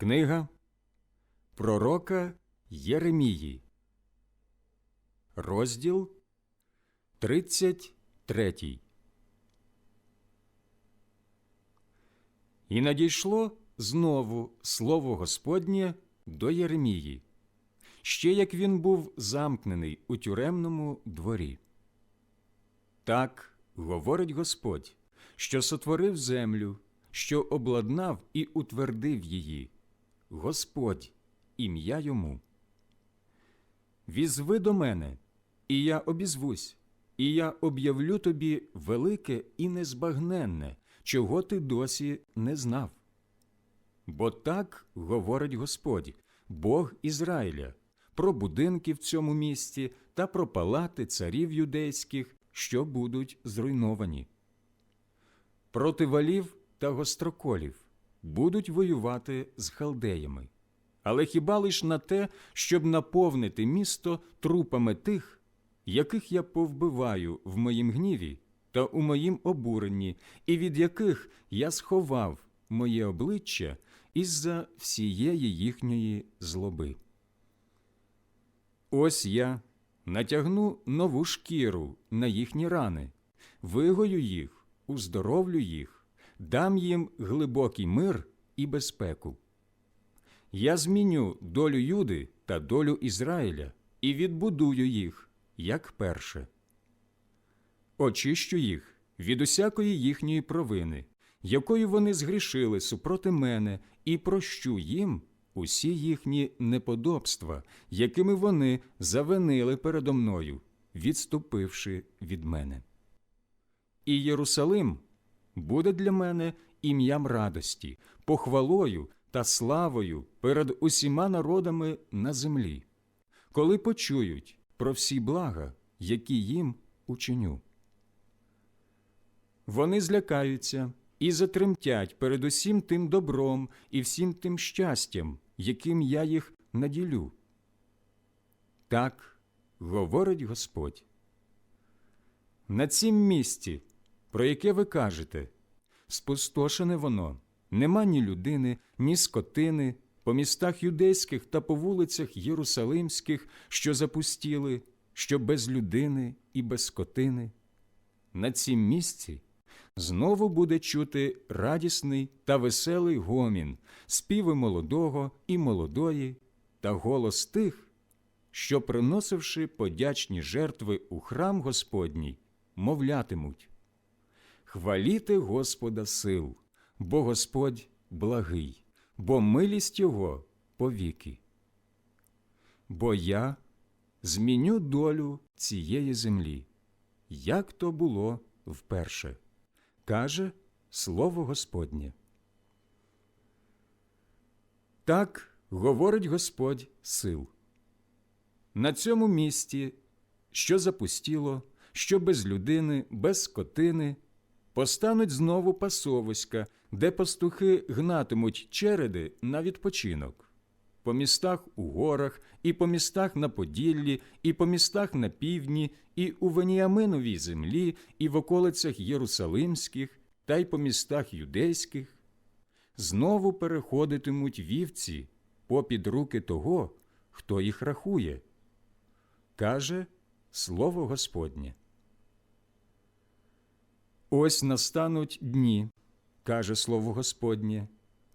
Книга Пророка Єремії, розділ 33. І надійшло знову слово Господнє до Єремії, ще як він був замкнений у тюремному дворі. Так говорить Господь, що сотворив землю, що обладнав і утвердив її. Господь, ім'я йому. Візви до мене, і я обізвусь, і я об'явлю тобі велике і незбагненне, чого ти досі не знав. Бо так говорить Господь, Бог Ізраїля, про будинки в цьому місті та про палати царів юдейських, що будуть зруйновані. Проти валів та гостроколів будуть воювати з халдеями, але хіба лиш на те, щоб наповнити місто трупами тих, яких я повбиваю в моїм гніві та у моїм обуренні, і від яких я сховав моє обличчя із-за всієї їхньої злоби. Ось я натягну нову шкіру на їхні рани, вигою їх, уздоровлю їх, дам їм глибокий мир і безпеку. Я зміню долю Юди та долю Ізраїля і відбудую їх, як перше. Очищу їх від усякої їхньої провини, якою вони згрішили супроти мене, і прощу їм усі їхні неподобства, якими вони завинили передо мною, відступивши від мене. І Єрусалим буде для мене ім'ям радості, похвалою та славою перед усіма народами на землі, коли почують про всі блага, які їм учиню. Вони злякаються і затремтять перед усім тим добром і всім тим щастям, яким я їх наділю. Так говорить Господь. На цім місці, про яке ви кажете, спустошене воно, нема ні людини, ні скотини, по містах юдейських та по вулицях Єрусалимських, що запустіли, що без людини і без скотини. На цім місці знову буде чути радісний та веселий гомін, співи молодого і молодої та голос тих, що, приносивши подячні жертви у храм Господній, мовлятимуть Хваліте Господа сил, бо Господь благий, бо милість Його повіки. Бо я зміню долю цієї землі, як то було вперше каже Слово Господнє. Так говорить Господь сил. На цьому місті, що запустіло, що без людини, без скотини, постануть знову пасовиська, де пастухи гнатимуть череди на відпочинок. По містах у горах, і по містах на Поділлі, і по містах на півдні, і у Веніаминовій землі, і в околицях Єрусалимських, та й по містах юдейських, знову переходитимуть вівці попід руки того, хто їх рахує. Каже Слово Господнє. Ось настануть дні, каже Слово Господнє,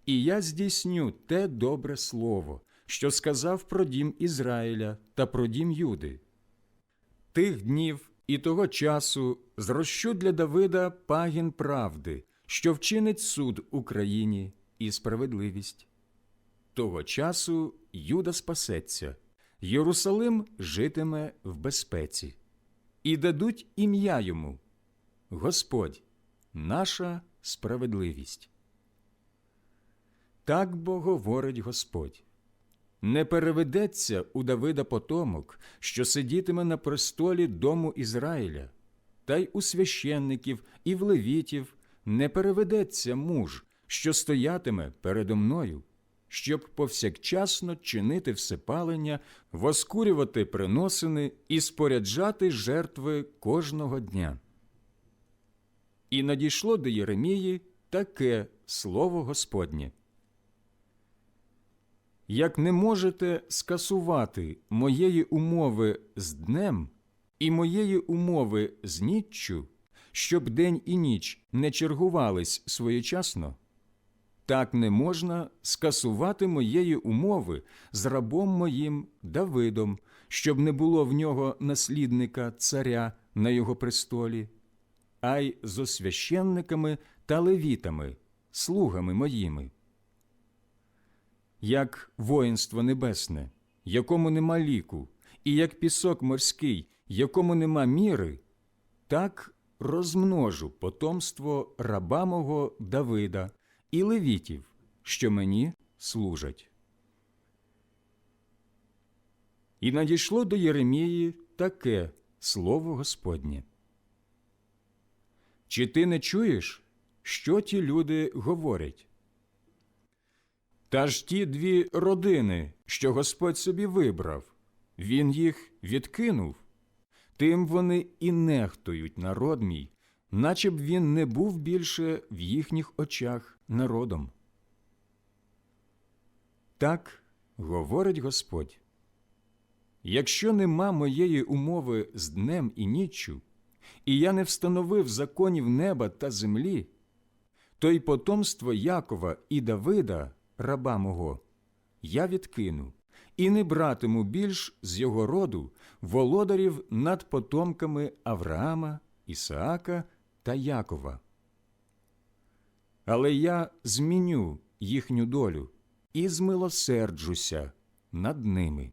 і я здійсню те добре слово, що сказав про дім Ізраїля та про дім Юди. Тих днів і того часу зрощу для Давида пагін правди, що вчинить суд Україні і справедливість. Того часу Юда спасеться, Єрусалим житиме в безпеці, і дадуть ім'я йому Господь, наша справедливість. Так бо говорить Господь не переведеться у Давида потомок, що сидітиме на престолі дому Ізраїля, та й у священників і в левітів не переведеться муж, що стоятиме передо мною, щоб повсякчасно чинити всепалення, воскурювати приносини і споряджати жертви кожного дня. І надійшло до Єремії таке слово Господнє. як не можете скасувати моєї умови з днем і моєї умови з ніччю, щоб день і ніч не чергувались своєчасно, так не можна скасувати моєї умови з рабом моїм Давидом, щоб не було в нього наслідника царя на його престолі, а й зо священниками та левітами, слугами моїми. Як воїнство небесне, якому нема ліку, і як пісок морський, якому нема міри, так розмножу потомство раба мого Давида і левітів, що мені служать. І надійшло до Єремії таке слово Господнє. Чи ти не чуєш, що ті люди говорять? Та ж ті дві родини, що Господь собі вибрав, Він їх відкинув. Тим вони і нехтують народ мій, наче б він не був більше в їхніх очах народом. Так говорить Господь. Якщо нема моєї умови з днем і ніччю, і я не встановив законів неба та землі, то й потомство Якова і Давида, раба мого, я відкину і не братиму більш з його роду володарів над потомками Авраама, Ісаака та Якова. Але я зміню їхню долю і змилосерджуся над ними.